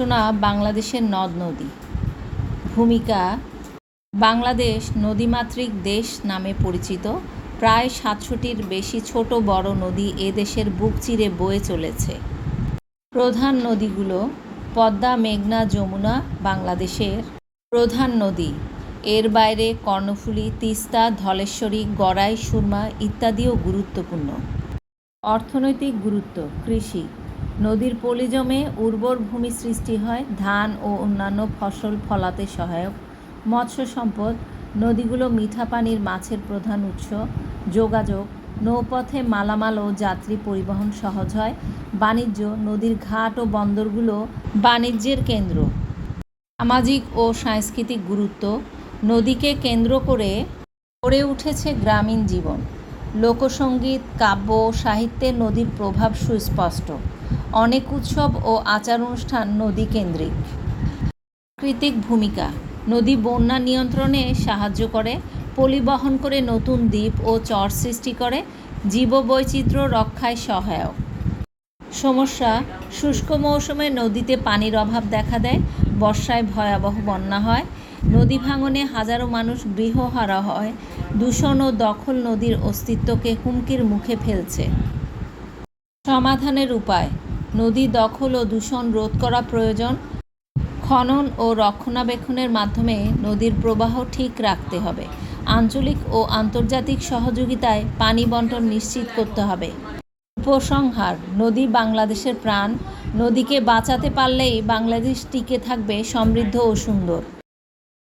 আলোচনা বাংলাদেশের নদ নদী। ভূমিকা, বাংলাদেশ নদীমাতৃক দেশ নামে পরিচিত। প্রায় সাতশোটির বেশি ছোট বড় নদী এ দেশের বুক চিরে বয়ে চলেছে। প্রধান নদীগুলো পদ্মা, মেঘনা, যমুনা, বাংলাদেশের প্রধান নদী। এর বাইরে কর্ণফুলী, তিস্তা, ধলেশ্বরী, গড়াই, সুরমা ইত্যাদিও গুরুত্বপূর্ণ। অর্থনৈতিক গুরুত্ব, কৃষি। নদীর পলি জমে উর্বর ভূমি সৃষ্টি হয়, ধান ও অন্যান্য ফসল ফলাতে সহায়ক। মৎস্য সম্পদ, নদীগুলো মিঠা পানির মাছের প্রধান উৎস। যোগাযোগ, নৌপথে মালামাল ও যাত্রী পরিবহন সহজ হয়। বাণিজ্য, নদীর ঘাট ও বন্দরগুলো বাণিজ্যের কেন্দ্র। সামাজিক ও সাংস্কৃতিক গুরুত্ব, নদীকে কেন্দ্র করে গড়ে উঠেছে গ্রামীণ জীবন। লোকসঙ্গীত কাব্য, সাহিত্যে নদীর প্রভাব সুস্পষ্ট। অনেক উৎসব ও আচার অনুষ্ঠান নদী কেন্দ্রিক প্রাকৃতিক ভূমিকা। নদী বন্যা নিয়ন্ত্রণে সাহায্য করে, পরিবহন করে নতুন দ্বীপ ও চর সৃষ্টি করে, জীববৈচিত্র্য রক্ষায় সহায়ক। সমস্যা, শুষ্ক মৌসুমে নদীতে পানির অভাব দেখা দেয়, বর্ষায় ভয়াবহ বন্যা হয়, নদী ভাঙনে হাজারো মানুষ গৃহহারা হয়, দূষণ ও দখল নদীর অস্তিত্বকে হুমকির মুখে ফেলছে। সমাধানের উপায়, নদী দখল ও দূষণ রোধ করা প্রয়োজন। খনন ও রক্ষণাবেক্ষণের মাধ্যমে নদীর প্রবাহ ঠিক রাখতে হবে। আঞ্চলিক ও আন্তর্জাতিক সহযোগিতায় পানি বন্টন নিশ্চিত করতে হবে। উপসংহার নদী বাংলাদেশের প্রাণ নদীকে বাঁচাতে পারলেই বাংলাদেশ টিকে থাকবে সমৃদ্ধ ও সুন্দর।